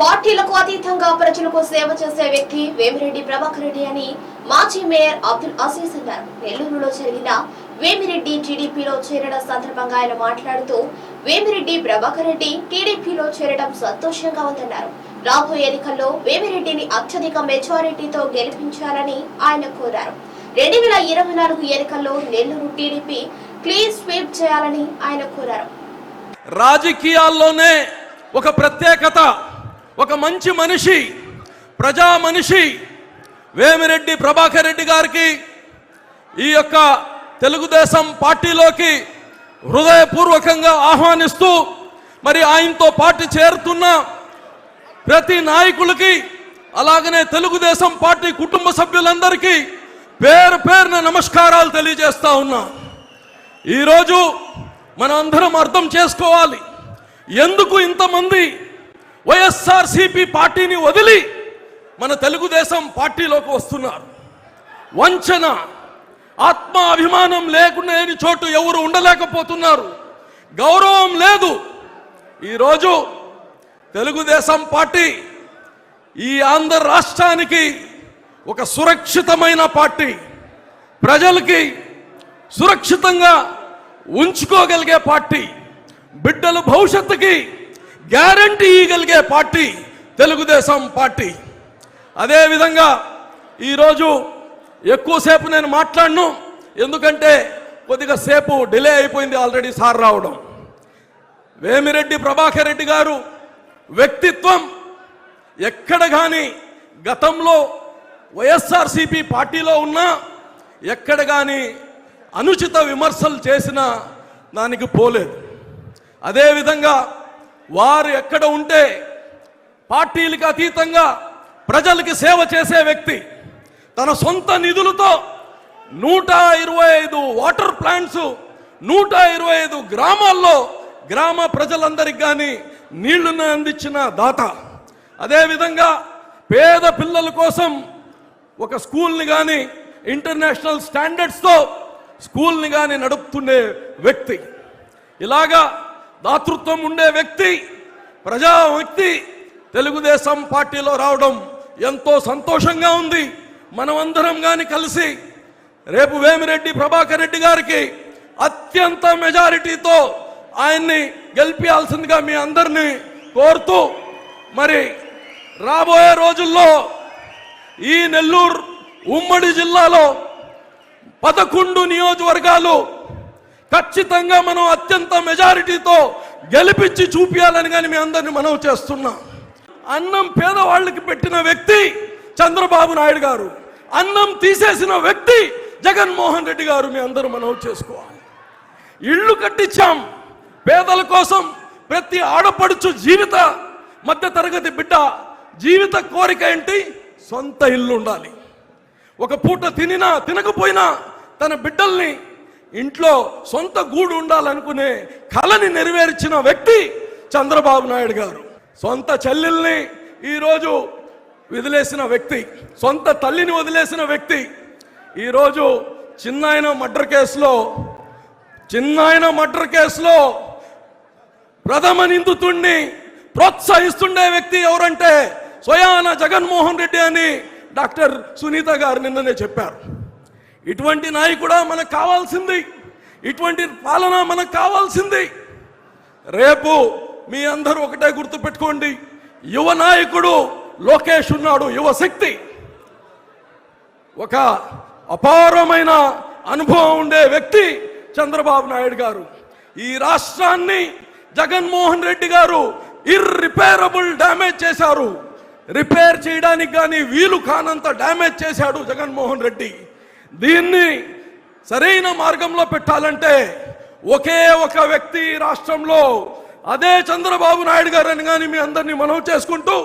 పార్టీలకు అతీతంగా ప్రజలకు సేవ చేసే వ్యక్తి వేమిరెడ్డి ప్రభాకర్ రెడ్డి అని మాజీ మేయర్ అబ్దుల్ అసీస్ అన్నారు. నెల్లూరులో జరిగిన వేమిరెడ్డి టీడీపీలో చేరడం సందర్భంగా ఆయన మాట్లాడుతూ వేమిరెడ్డి ప్రభాకర్ రెడ్డి టీడీపీలో చేరడం సంతోషంగా ఉందన్నారు. రాబోయే ఎన్నికల్లో వేమిరెడ్డిని అత్యధిక మెజారిటీతో గెలిపించాలని ఆయన కోరారు. రెండు వేల ఇరవై నాలుగు ఎన్నికల్లో నెల్లూరు టీడీపీ క్లీన్ స్వీప్ చేయాలని ఆయన కోరారు. రాజకీయాల్లోనే ఒక ప్రత్యేకత ఒక మంచి మనిషి ప్రజా మనిషి వేమిరెడ్డి ప్రభాకర్ రెడ్డి గారికి ఈ యొక్క తెలుగుదేశం పార్టీలోకి హృదయపూర్వకంగా ఆహ్వానిస్తూ మరి ఆయనతో పార్టీ చేరుతున్న ప్రతి నాయకులకి అలాగనే తెలుగుదేశం పార్టీ కుటుంబ సభ్యులందరికీ పేరు పేరున నమస్కారాలు తెలియజేస్తా ఉన్నా. ఈరోజు మనం అందరం అర్థం చేసుకోవాలి. ఎందుకు ఇంతమంది వైఎస్ఆర్సిపి పార్టీని వదిలి మన తెలుగుదేశం పార్టీలోకి వస్తున్నారు. వంచన ఆత్మ అభిమానం లేకునేని చోటు ఎవరు ఉండలేకపోతున్నారు. గౌరవం లేదు. ఈరోజు తెలుగుదేశం పార్టీ ఈ ఆంధ్ర రాష్ట్రానికి ఒక సురక్షితమైన పార్టీ. ప్రజలకి సురక్షితంగా ఉంచుకోగలిగే పార్టీ. బిడ్డల భవిష్యత్తుకి గ్యారంటీ ఇవ్వగలిగే పార్టీ తెలుగుదేశం పార్టీ. అదేవిధంగా ఈరోజు ఎక్కువసేపు నేను మాట్లాడను ఎందుకంటే కొద్దిగా సేపు డిలే అయిపోయింది ఆల్రెడీ సార్ రావడం. వేమిరెడ్డి ప్రభాకర్ రెడ్డి గారు వ్యక్తిత్వం ఎక్కడ కానీ గతంలో వైఎస్ఆర్సిపి పార్టీలో ఉన్నా ఎక్కడ కానీ అనుచిత విమర్శలు చేసిన దానికి పోలేదు. అదేవిధంగా వారు ఎక్కడ ఉంటే పార్టీలకు అతీతంగా ప్రజలకి సేవ చేసే వ్యక్తి తన సొంత నిధులతో నూట ఇరవై ఐదు వాటర్ ప్లాంట్స్ నూట ఇరవై ఐదు గ్రామాల్లో గ్రామ ప్రజలందరికి కానీ నీళ్ళను అందించిన దాత. అదేవిధంగా పేద పిల్లల కోసం ఒక స్కూల్ని కానీ ఇంటర్నేషనల్ స్టాండర్డ్స్తో స్కూల్ని కానీ నడుపుతుండే వ్యక్తి. ఇలాగా దాతృత్వం ఉండే వ్యక్తి ప్రజా వ్యక్తి తెలుగుదేశం పార్టీలో రావడం ఎంతో సంతోషంగా ఉంది. మనమందరం కానీ కలిసి రేపు వేమిరెడ్డి ప్రభాకర్ రెడ్డి గారికి అత్యంత మెజారిటీతో ఆయన్ని గెలిపించాల్సిందిగా మీ అందరినీ కోరుతూ మరి రాబోయే రోజుల్లో ఈ నెల్లూరు ఉమ్మడి జిల్లాలో పదకొండు నియోజకవర్గాలు ఖచ్చితంగా మనం అత్యంత మెజారిటీతో గెలిపించి చూపించాలని కానీ మీ అందరిని మనం చేస్తున్నాం. అన్నం పేదవాళ్ళకి పెట్టిన వ్యక్తి చంద్రబాబు నాయుడు గారు అన్నం తీసేసిన వ్యక్తి జగన్మోహన్ రెడ్డి గారు మీ అందరూ మనం చేసుకోవాలి. ఇళ్ళు కట్టించాం పేదల కోసం ప్రతి ఆడపడుచు జీవిత మధ్య తరగతి బిడ్డ జీవిత కోరిక ఏంటి? సొంత ఇల్లు ఉండాలి. ఒక పూట తినినా తినకపోయినా తన బిడ్డల్ని ఇంట్లో సొంత గూడు ఉండాలనుకునే కళని నెరవేర్చిన వ్యక్తి చంద్రబాబు నాయుడు గారు. సొంత చెల్లెల్ని ఈరోజు వదిలేసిన వ్యక్తి సొంత తల్లిని వదిలేసిన వ్యక్తి ఈరోజు చిన్నాయన మర్డర్ కేసులో చిన్నాయన మర్డర్ కేసులో ప్రథమ నిందితుణ్ణి ప్రోత్సహిస్తుండే వ్యక్తి ఎవరంటే స్వయాన జగన్మోహన్ రెడ్డి అని డాక్టర్ సునీత గారు నిన్ననే చెప్పారు. ఇటువంటి నాయకుడా మనకు కావాల్సింది. ఇటువంటి పాలన మనకు కావాల్సింది. రేపు మీ అందరూ ఒకటే గుర్తుపెట్టుకోండి యువ నాయకుడు లోకేష్ ఉన్నాడు యువ శక్తి. ఒక అపారమైన అనుభవం ఉండే వ్యక్తి చంద్రబాబు నాయుడు గారు. ఈ రాష్ట్రాన్ని జగన్మోహన్ రెడ్డి గారు ఇర్రిపేరబుల్ డ్యామేజ్ చేశారు. రిపేర్ చేయడానికి కానీ వీలు కానంత డ్యామేజ్ చేశాడు జగన్మోహన్ రెడ్డి. దీన్ని సరైన మార్గంలో పెట్టాలంటే ఒకే ఒక వ్యక్తి రాష్ట్రంలో అదే చంద్రబాబు నాయుడు గారు అని కానీ మీ అందరినీ మనవి చేసుకుంటూ